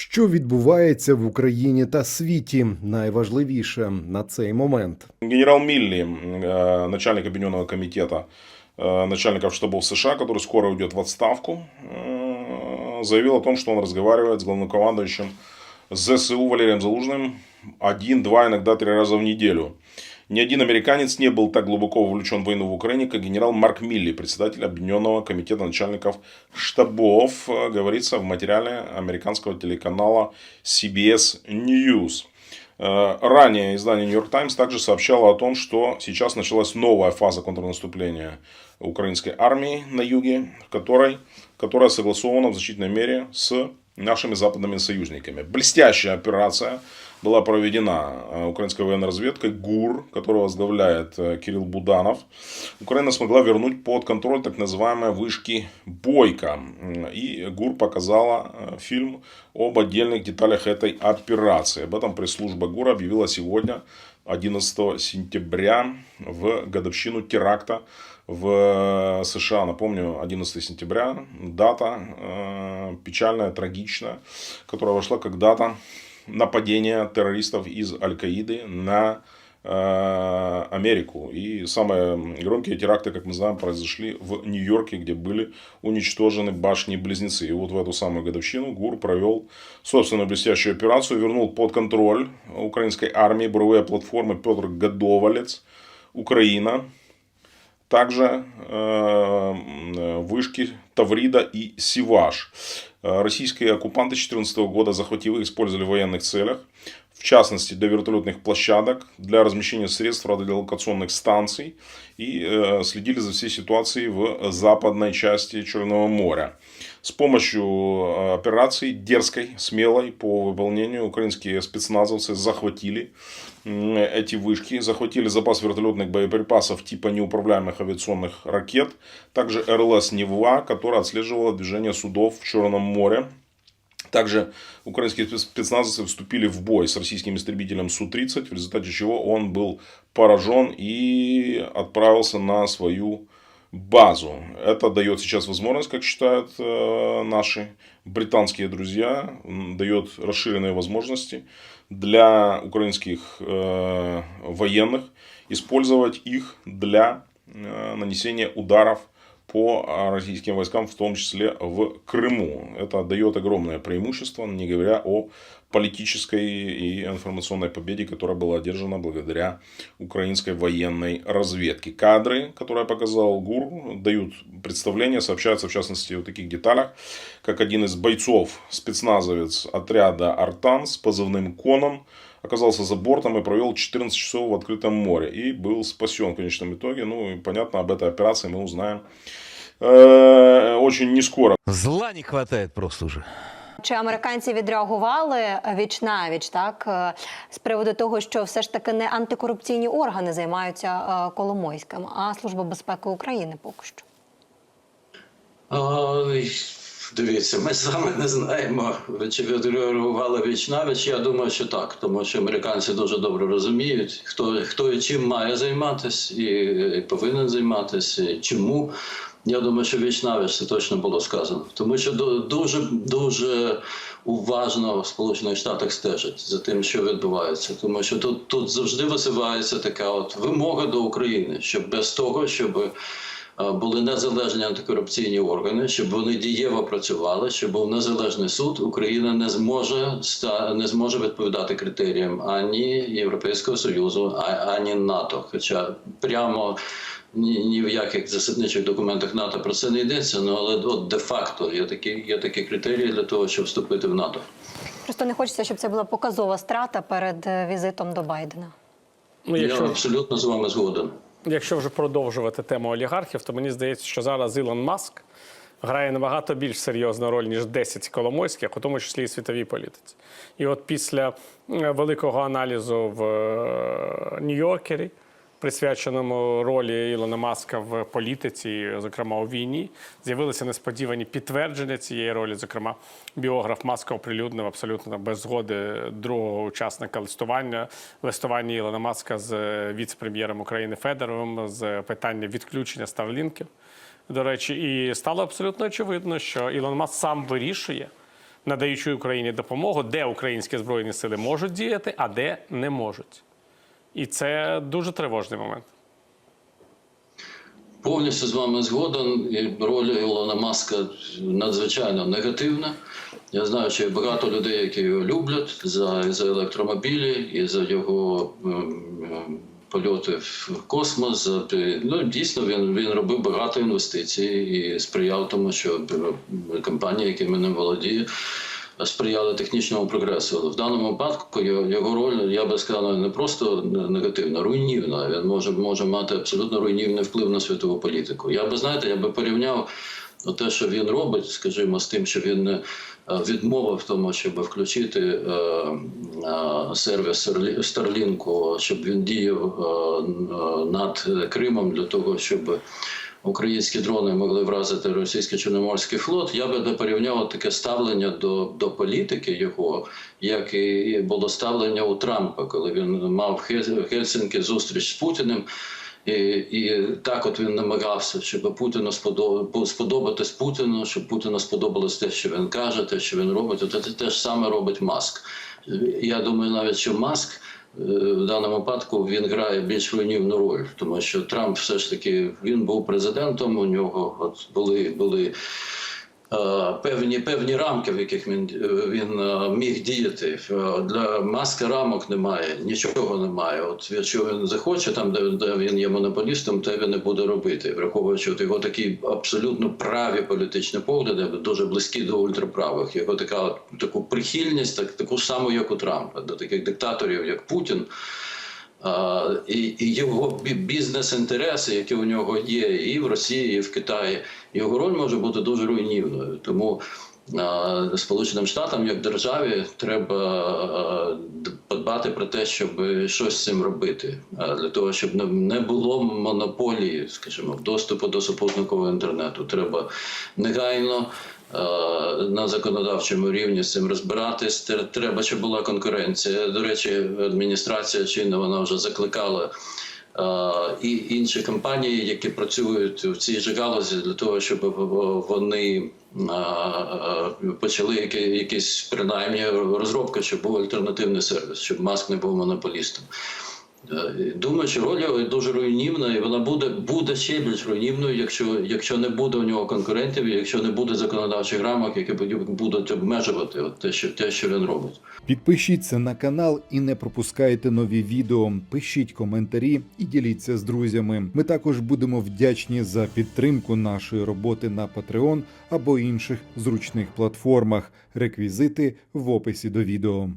Що відбувається в Україні та світі? Найважливіше на цей момент. Генерал Милли, э, начальник Объединенного комитета э, начальников штабов США, который скоро уйдет в отставку, э, заявил о том, что он разговаривает с главнокомандующим ЗСУ Валерием Залужным один, два, иногда три раза в неделю. Ни один американец не был так глубоко вовлечен в войну в Украине, как генерал Марк Милли, председатель Объединенного комитета начальников штабов, э, говорится в материале американского телеканала CBS News. Э, Ранее издание New York Times также сообщало о том, что сейчас началась новая фаза контрнаступления украинской армии на юге, которой, которая согласована в значительной мере с нашими западными союзниками. Блестящая операция была проведена э, украинской военной разведкой ГУР, которую возглавляет э, Кирилл Буданов. Украина смогла вернуть под контроль так называемые вышки Бойко. М, И ГУР показала э, фильм об отдельных деталях этой операции. Об этом пресс-служба ГУР объявила сегодня, 11 сентября, в годовщину теракта в э, США. Напомню, 11 сентября, дата э, печальная, трагичная, которая вошла как дата нападения террористов из Аль-Каиды на э, Америку. И самые громкие теракты, как мы знаем, произошли в Нью-Йорке, где были уничтожены башни-близнецы. И вот в эту самую годовщину ГУР провел собственную блестящую операцию, вернул под контроль украинской армии буровые платформы Петр Годовалец, Украина, также э, вышки Таврида и Сиваш. Э, Российские оккупанты 2014 года, захватив их, использовали в военных целях, в частности для вертолетных площадок, для размещения средств радиолокационных станций и э, следили за всей ситуацией в западной части Черного моря. С помощью э, операции дерзкой, смелой по выполнению украинские спецназовцы захватили эти вышки, захватили запас вертолетных боеприпасов типа неуправляемых авиационных ракет, также РЛС «Нева», которая отслеживала движение судов в Черном море. Также украинские спец- спецназовцы вступили в бой с российским истребителем Су-30, в результате чего он был поражен и отправился на свою базу. Это дает сейчас возможность, как считают э, наши британские друзья, дает расширенные возможности для украинских э, военных использовать их для э, нанесения ударов по а, российским войскам, в том числе в Крыму. Это дает огромное преимущество, не говоря о политической и информационной победе, которая была одержана благодаря украинской военной разведке. Кадры, которые показал ГУР, дают представление, сообщаются в частности о таких деталях, как один из бойцов, спецназовец отряда «Артан» с позывным «Коном», оказался за бортом и провел 14 часов в открытом море и был спасен в конечном итоге. Ну и понятно, об этой операции мы узнаем э, очень не скоро. Зла не хватает просто уже. Чи американці відреагували віч навіч, так е, з приводу того, що все ж таки не антикорупційні органи займаються е, Коломойським, а Служба безпеки України поки що? Дивіться, ми саме не знаємо, чи відреагували віч. Я думаю, що так, тому що американці дуже добре розуміють, хто хто і чим має займатися і, і повинен займатися, і чому. Я думаю, що віч навіч це точно було сказано, тому що ду- дуже дуже уважно в Сполучених Штатах стежать за тим, що відбувається, тому що тут, тут завжди висувається така от вимога до України, щоб без того, щоб е, були незалежні антикорупційні органи, щоб вони дієво працювали, щоб був незалежний суд, Україна не зможе не зможе відповідати критеріям ані Європейського Союзу, а- ані НАТО. Хоча прямо ні, ні в яких засадничих документах НАТО про це не йдеться. Ну але от де-факто є такі, є такі критерії для того, щоб вступити в НАТО. Просто не хочеться, щоб це була показова страта перед е, візитом до Байдена. Ну, Я абсолютно з вами згоден. Якщо вже продовжувати тему олігархів, то мені здається, що зараз Ілон Маск грає набагато більш серйозну роль, ніж 10 Коломойських, у тому числі і світовій політиці. І от після е, великого аналізу в е, Нью-Йоркері, присвяченому ролі Ілона Маска в політиці, зокрема у війні, з'явилися несподівані підтвердження цієї ролі. Зокрема, біограф Маска оприлюднив абсолютно без згоди другого учасника листування листування Ілона Маска з е, віце-прем'єром України Федоровим з питання відключення старлінків. До речі, і стало абсолютно очевидно, що Ілон Маск сам вирішує надаючи Україні допомогу, де українські збройні сили можуть діяти, а де не можуть. І це дуже тривожний момент. Повністю з вами згоден. Роль Ілона Маска надзвичайно негативна. Я знаю, що є багато людей, які його люблять за, за електромобілі і за його ем, ем, польоти в космос. Ну, дійсно, він, він робив багато інвестицій і сприяв тому, що е, компанії, якими ним володіє, сприяли технічному прогресу. В даному випадку його, роль, я би сказав, не просто негативна, руйнівна. Він може, може мати абсолютно руйнівний вплив на світову політику. Я би знаєте, я би порівняв те, що він робить, скажімо, з тим, що він е, відмовив в тому, щоб включити е, е, сервіс Старлі- Starlink, щоб він діяв над Кримом для того, щоб українські дрони могли вразити російський чорноморський флот. Я би не порівняв таке ставлення до, до політики його, як і було ставлення у Трампа, коли він мав в Хель- зустріч з Путіним. І, і так от він намагався, щоб Путіну сподоб- сподобатись Путіну, щоб Путіну сподобалось те, що він каже, те, що він робить. От це те ж саме робить Маск. Я думаю, навіть що Маск в даному випадку він грає більш руйнівну роль, тому що Трамп все ж таки він був президентом. У нього от були були. Е, Певні певні рамки, в яких він, е, він е, міг діяти. Для маска рамок немає, нічого немає. От якщо він захоче, там де, де він є монополістом, те він не буде робити, враховуючи от його такі абсолютно праві політичні погляди, дуже близькі до ультраправих. Його така таку прихильність, так таку саму, як у Трампа, до таких диктаторів, як Путін. І, його бізнес-інтереси, які у нього є і в Росії, і в Китаї, його роль може бути дуже руйнівною. Тому Сполученим Штатам, як державі, треба подбати про те, щоб щось з цим робити, а, для того, щоб не- було монополії, скажімо, доступу до супутникового інтернету. Треба негайно на законодавчому рівні з цим розбиратись. Треба, щоб була конкуренція. До речі, адміністрація чинна вона вже закликала. е, І інші компанії, які працюють в цій же галузі, для того, щоб вони е, е, почали якісь принаймні розробки, щоб був альтернативний сервіс, щоб маск не був монополістом. Е, Думаю, що його дуже руйнівна, і вона буде, буде ще більш руйнівною, якщо, якщо не буде у нього конкурентів, якщо не буде законодавчих рамок, які будуть обмежувати от те, що, те, що він робить. Підпишіться на канал і не пропускайте нові відео. Пишіть коментарі і діліться з друзями. Ми також будемо вдячні за підтримку нашої роботи на Patreon або інших зручних платформах. Реквізити в описі до відео.